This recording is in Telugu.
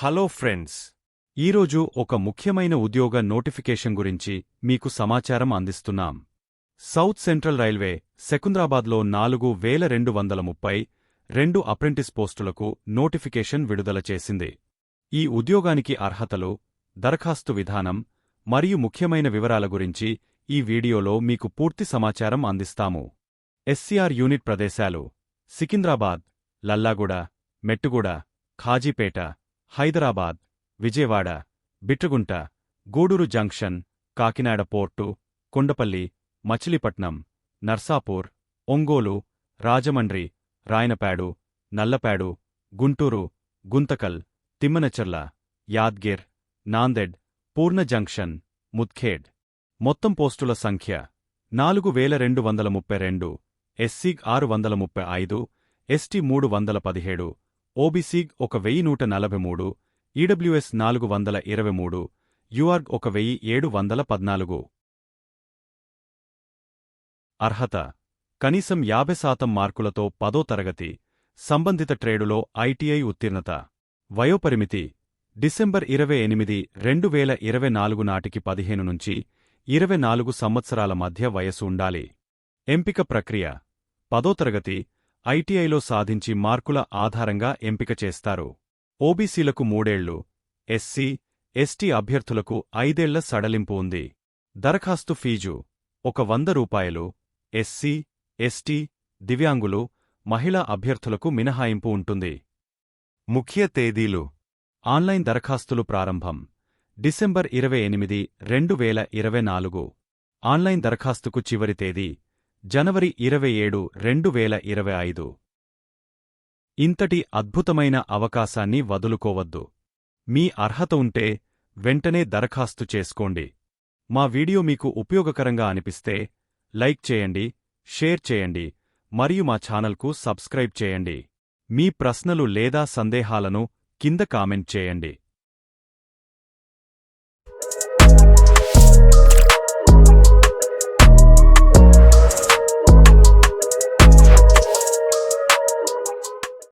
Hello friends. ఈరోజు ఒక ముఖ్యమైన ఉద్యోగ నోటిఫికేషన్ గురించి మీకు సమాచారం అందిస్తున్నాం. సౌత్ సెంట్రల్ రైల్వే సెకుంద్రాబాద్లో నాలుగు వేల రెండు వందల ముప్పై రెండు అప్రెంటిస్ పోస్టులకు నోటిఫికేషన్ విడుదల చేసింది. ఈ ఉద్యోగానికి అర్హతలు దరఖాస్తు విధానం మరియు ముఖ్యమైన వివరాల గురించి ఈ వీడియోలో మీకు పూర్తి సమాచారం అందిస్తాము. ఎస్సీఆర్ యూనిట్ ప్రదేశాలు Secunderabad Lallaguda Mettuguda Kazipet Hyderabad Vijayawada Bitragunta Gudur junction Kakinada port Kondapalli Machilipatnam Narsapur Ongole Rajahmundry Rayanapadu Nallapadu Guntur Guntakal Thimmanacharla Yadgir Nanded Purna junction Mudkhed మొత్తం పోస్టుల సంఖ్య నాలుగు వేల రెండు వందల ముప్పై రెండు ఎస్సీ ఆరు వందల ముప్పై ఐదు ఎస్టీ మూడు వందల పదిహేడు ఓబీసీగ్ ఒక వెయ్యి నూట నలభై మూడు ఈడబ్ల్యూఎస్ నాలుగు వందల ఇరవై మూడు యుఆర్గ్ ఒక వెయ్యి ఏడు వందల పద్నాలుగు. అర్హత కనీసం యాభై శాతం మార్కులతో పదో తరగతి సంబంధిత ట్రేడులో ఐటీఐ ఉత్తీర్ణత. వయోపరిమితి డిసెంబర్ ఇరవై ఎనిమిది రెండు వేల ఇరవై నాలుగు నాటికి పదిహేను నుంచి ఇరవై నాలుగు సంవత్సరాల మధ్య వయసు ఉండాలి. ఎంపిక ప్రక్రియ పదో తరగతి ఐటీఐలో సాధించి మార్కుల ఆధారంగా ఎంపిక చేస్తారు. ఓబీసీలకు మూడేళ్ళు ఎస్సీ ఎస్టీ అభ్యర్థులకు ఐదేళ్ళ సడలింపు ఉంది. దరఖాస్తు ఫీజు ఒక వంద రూపాయలు ఎస్సీ ఎస్టీ దివ్యాంగులు మహిళా అభ్యర్థులకు మినహాయింపు ఉంటుంది. ముఖ్య తేదీలు. ఆన్లైన్ దరఖాస్తులు ప్రారంభం. డిసెంబర్ ఇరవై ఎనిమిది రెండు వేల ఇరవై నాలుగు. ఆన్లైన్ దరఖాస్తుకు చివరి తేదీ. జనవరి ఇరవై ఏడు రెండు వేల ఇరవై ఐదు. ఇంతటి అద్భుతమైన అవకాశాన్ని వదులుకోవద్దు. మీ అర్హత ఉంటే వెంటనే దరఖాస్తు చేసుకోండి. మా వీడియో మీకు ఉపయోగకరంగా అనిపిస్తే లైక్ చేయండి షేర్ చేయండి మరియు మా ఛానల్కు సబ్స్క్రైబ్ చేయండి. మీ ప్రశ్నలు లేదా సందేహాలను కింద కామెంట్ చేయండి.